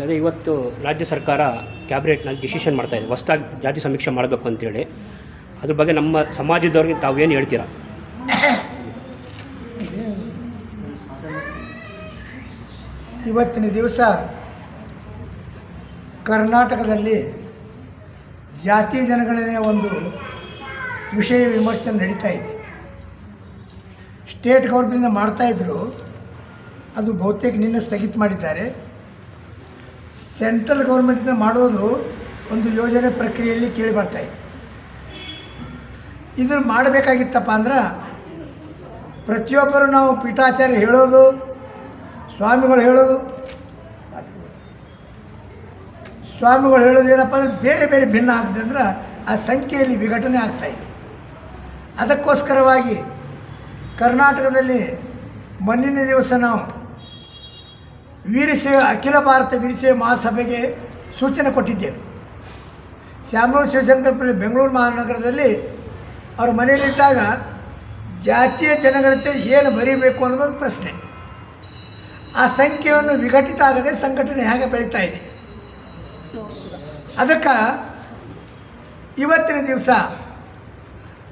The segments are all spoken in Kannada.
ಅದೇ ಇವತ್ತು ರಾಜ್ಯ ಸರ್ಕಾರ ಕ್ಯಾಬಿನೆಟ್ನಲ್ಲಿ ಡಿಸಿಷನ್ ಮಾಡ್ತಾ ಇದೆ. ಹೊಸ್ದಾಗಿ ಜಾತಿ ಸಮೀಕ್ಷೆ ಮಾಡಬೇಕು ಅಂತೇಳಿ. ಅದ್ರ ಬಗ್ಗೆ ನಮ್ಮ ಸಮಾಜದವ್ರಿಗೆ ತಾವು ಏನು ಹೇಳ್ತೀರಾ? ಇವತ್ತಿನ ದಿವಸ ಕರ್ನಾಟಕದಲ್ಲಿ ಜಾತಿ ಜನಗಣನೆಯ ಒಂದು ವಿಷಯ ವಿಮರ್ಶೆ ನಡೀತಾ ಇದೆ. ಸ್ಟೇಟ್ ಗೌರ್ಮೆಂಟಿಂದ ಮಾಡ್ತಾಯಿದ್ರು ಅದು ಬಹುತೇಕ ನಿನ್ನೆ ಸ್ಥಗಿತ ಮಾಡಿದ್ದಾರೆ. ಸೆಂಟ್ರಲ್ ಗೌರ್ಮೆಂಟಿಂದ ಮಾಡೋದು ಒಂದು ಯೋಜನೆ ಪ್ರಕ್ರಿಯೆಯಲ್ಲಿ ಕೇಳಿ ಬರ್ತಾ ಇದೆ. ಇದನ್ನು ಮಾಡಬೇಕಾಗಿತ್ತಪ್ಪ ಅಂದ್ರೆ ಪ್ರತಿಯೊಬ್ಬರು ನಾವು ಪೀಠಾಚಾರ್ಯ ಹೇಳೋದು, ಸ್ವಾಮಿಗಳು ಹೇಳೋದು ಸ್ವಾಮಿಗಳು ಹೇಳೋದು ಏನಪ್ಪ ಅಂದ್ರೆ ಬೇರೆ ಬೇರೆ ಭಿನ್ನ ಆಗ್ತದೆ ಅಂದ್ರೆ ಆ ಸಂಖ್ಯೆಯಲ್ಲಿ ವಿಘಟನೆ ಆಗ್ತಾಯಿದೆ ಅದಕ್ಕೋಸ್ಕರವಾಗಿ ಕರ್ನಾಟಕದಲ್ಲಿ ಮೊನ್ನಿನ ದಿವಸ ನಾವು ವೀರಶೈವ ಅಖಿಲ ಭಾರತ ವೀರಶೈವ ಮಹಾಸಭೆಗೆ ಸೂಚನೆ ಕೊಟ್ಟಿದ್ದೇವೆ. ಶ್ಯಾಮರಾವ್ ಶಿವಶಂಕರಪಲ್ಲಿ ಬೆಂಗಳೂರು ಮಹಾನಗರದಲ್ಲಿ ಅವ್ರ ಮನೆಯಲ್ಲಿದ್ದಾಗ ಜಾತಿಯ ಜನಗಣತೆ ಏನು ಬರೀಬೇಕು ಅನ್ನೋದೊಂದು ಪ್ರಶ್ನೆ. ಆ ಸಂಖ್ಯೆಯನ್ನು ವಿಘಟಿತ ಆಗದೆ ಸಂಘಟನೆ ಹೇಗೆ ಬೆಳೀತಾ ಇದೆ? ಅದಕ್ಕೆ ಇವತ್ತಿನ ದಿವಸ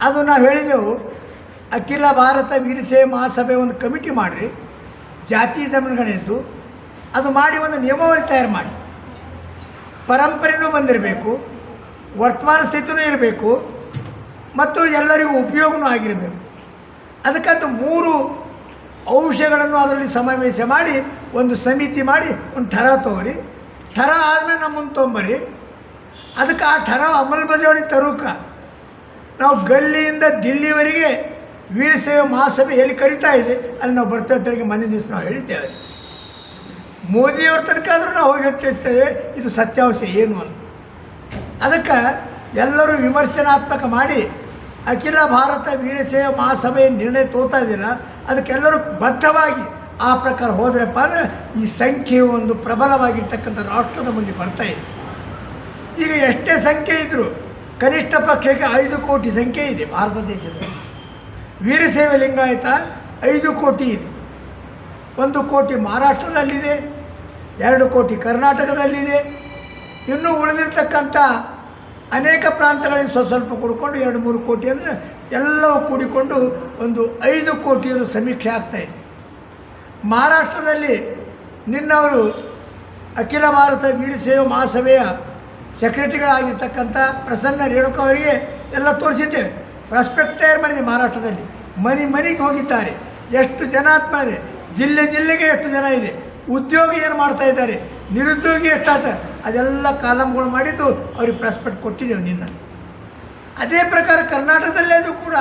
ಅದು ನಾವು ಹೇಳಿದೆವು, ಅಖಿಲ ಭಾರತ ವೀರಸೇ ಮಹಾಸಭೆ ಒಂದು ಕಮಿಟಿ ಮಾಡಿರಿ, ಜಾತಿ ಜಮೀನುಗಳೆದ್ದು ಅದು ಮಾಡಿ ಒಂದು ನಿಯಮಾವಳಿ ತಯಾರು ಮಾಡಿ. ಪರಂಪರೆನೂ ಬಂದಿರಬೇಕು, ವರ್ತಮಾನ ಸ್ಥಿತಿನೂ ಇರಬೇಕು, ಮತ್ತು ಎಲ್ಲರಿಗೂ ಉಪಯೋಗನೂ ಆಗಿರಬೇಕು. ಅದಕ್ಕಂತ ಮೂರು ಔಷಧಗಳನ್ನು ಅದರಲ್ಲಿ ಸಮಾವೇಶ ಮಾಡಿ, ಒಂದು ಸಮಿತಿ ಮಾಡಿ, ಒಂದು ಠರ ತೊಗೊರಿ ಠರ ಆದಮೇಲೆ ನಮ್ಮನ್ನು ತೊಗೊಂಬರಿ ಅದಕ್ಕೆ ಆ ಠರ ಅಮಲ್ಬಜಾವಣಿ ತರೂಕ ನಾವು ಗಲ್ಲಿಯಿಂದ ದಿಲ್ಲಿವರೆಗೆ ವೀರಸೇವೆ ಮಹಾಸಭೆ ಎಲ್ಲಿ ಕರಿತಾ ಇದೆ, ಅಲ್ಲಿ ನಾವು ಬರ್ತೇವೆ ಅಂತೇಳಿ ಮನೆ ದಿವಸ ನಾವು ಹೇಳಿದ್ದೇವೆ. ಮೋದಿಯವ್ರ ತನಕ ಆದರೂ ನಾವು ಹೋಗಿ ತಿಳಿಸ್ತೇವೆ ಇದು ಸತ್ಯಾಂಶ ಏನು ಅಂತ. ಅದಕ್ಕೆ ಎಲ್ಲರೂ ವಿಮರ್ಶನಾತ್ಮಕ ಮಾಡಿ ಅಖಿಲ ಭಾರತ ವೀರಶೈವ ಮಹಾಸಭೆಯ ನಿರ್ಣಯ ತೋತಾ ಇದ್ದಿಲ್ಲ ಅದಕ್ಕೆಲ್ಲರೂ ಬದ್ಧವಾಗಿ ಆ ಪ್ರಕಾರ ಹೋದ್ರಪ್ಪ ಅಂದರೆ ಈ ಸಂಖ್ಯೆಯು ಒಂದು ಪ್ರಬಲವಾಗಿರ್ತಕ್ಕಂಥ ರಾಷ್ಟ್ರದ ಮುಂದೆ ಬರ್ತಾ ಇದೆ. ಈಗ ಎಷ್ಟೇ ಸಂಖ್ಯೆ ಇದ್ದರೂ ಕನಿಷ್ಠ ಪಕ್ಷಕ್ಕೆ ಐದು ಕೋಟಿ ಸಂಖ್ಯೆ ಇದೆ ಭಾರತ ದೇಶದಲ್ಲಿ. ವೀರಶೈವ ಲಿಂಗಾಯತ ಐದು ಕೋಟಿ ಇದೆ. ಒಂದು ಕೋಟಿ ಮಹಾರಾಷ್ಟ್ರದಲ್ಲಿದೆ. ಎರಡು ಕೋಟಿ ಕರ್ನಾಟಕದಲ್ಲಿದೆ. ಇನ್ನೂ ಉಳಿದಿರ್ತಕ್ಕಂಥ ಅನೇಕ ಪ್ರಾಂತಗಳಲ್ಲಿ ಸ್ವಲ್ಪ ಸ್ವಲ್ಪ ಕೊಡ್ಕೊಂಡು ಎರಡು ಮೂರು ಕೋಟಿ ಅಂದರೆ ಎಲ್ಲವೂ ಕೂಡಿಕೊಂಡು ಒಂದು ಐದು ಕೋಟಿಯದು ಸಮೀಕ್ಷೆ ಆಗ್ತಾಯಿದೆ ಮಹಾರಾಷ್ಟ್ರದಲ್ಲಿ ನಿನ್ನವರು ಅಖಿಲ ಭಾರತ ವೀರಸೇವ ಮಹಾಸಭೆಯ ಸೆಕ್ರೆಟರಿಗಳಾಗಿರ್ತಕ್ಕಂಥ ಪ್ರಸನ್ನ ರೇಣುಕಾ ಅವರಿಗೆ ಎಲ್ಲ ತೋರಿಸಿದ್ದೇವೆ. ಪ್ರಾಸ್ಪೆಕ್ಟ್ ತಯಾರು ಮಾಡಿದೆ ಮಹಾರಾಷ್ಟ್ರದಲ್ಲಿ. ಮನೆ ಮನೆಗೆ ಹೋಗಿದ್ದಾರೆ. ಎಷ್ಟು ಜನ ಆತ್ಮ ಇದೆ. ಜಿಲ್ಲೆ ಜಿಲ್ಲೆಗೆ ಎಷ್ಟು ಜನ ಇದೆ. ಉದ್ಯೋಗಿ ಏನು ಮಾಡ್ತಾ ಇದ್ದಾರೆ? ನಿರುದ್ಯೋಗಿ ಎಷ್ಟಾತ ಅದೆಲ್ಲ ಕಾಲಮ್ಗಳು ಮಾಡಿದ್ದು ಅವ್ರಿಗೆ ಪ್ರಾಸ್ಪೆಕ್ಟ್ ಕೊಟ್ಟಿದ್ದೇವೆ ನಿನ್ನ. ಅದೇ ಪ್ರಕಾರ ಕರ್ನಾಟಕದಲ್ಲೇ ಅದು ಕೂಡ.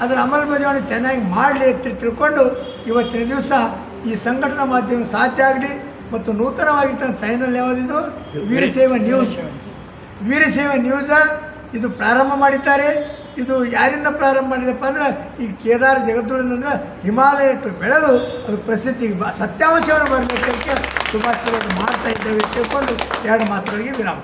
ಅದರ ಅಮಲ್ ಅಮಲ್ಬಜಾವಣೆ ಚೆನ್ನಾಗಿ ಮಾಡಲಿ ಅಂತ ತಿಳ್ಕೊಂಡು ಇವತ್ತಿನ ದಿವಸ ಈ ಸಂಘಟನಾ ಮಾಧ್ಯಮ ಸಾಧ್ಯ ಆಗಲಿ ಮತ್ತು ನೂತನವಾಗಿ ತನ್ನ ಚೈನಲ್ ಯಾವುದಿದು? ವೀರಶೈವ ನ್ಯೂಸ್ ವೀರಸೇವ ನ್ಯೂಸ ಇದು ಪ್ರಾರಂಭ ಮಾಡಿದ್ದಾರೆ. ಇದು ಯಾರಿಂದ ಪ್ರಾರಂಭ ಮಾಡಿದಪ್ಪ ಅಂದ್ರೆ, ಈ ಕೇದಾರ ಜಗದ್ಗುಳಿಂದ್ರೆ ಹಿಮಾಲಯ ಇಟ್ಟು ಬೆಳೆದು ಅದು ಪ್ರಸಿದ್ಧಿಗೆ ಬ, ಸತ್ಯಾಂಶವನ್ನು ಬರಬೇಕಂತ ಶುಭಾಶಯಗಳನ್ನು ಮಾಡ್ತಾ ಇದ್ದೇವೆ ತಿಳ್ಕೊಂಡು ಎರಡು ಮಾತುಗಳಿಗೆ ವಿರಾಮ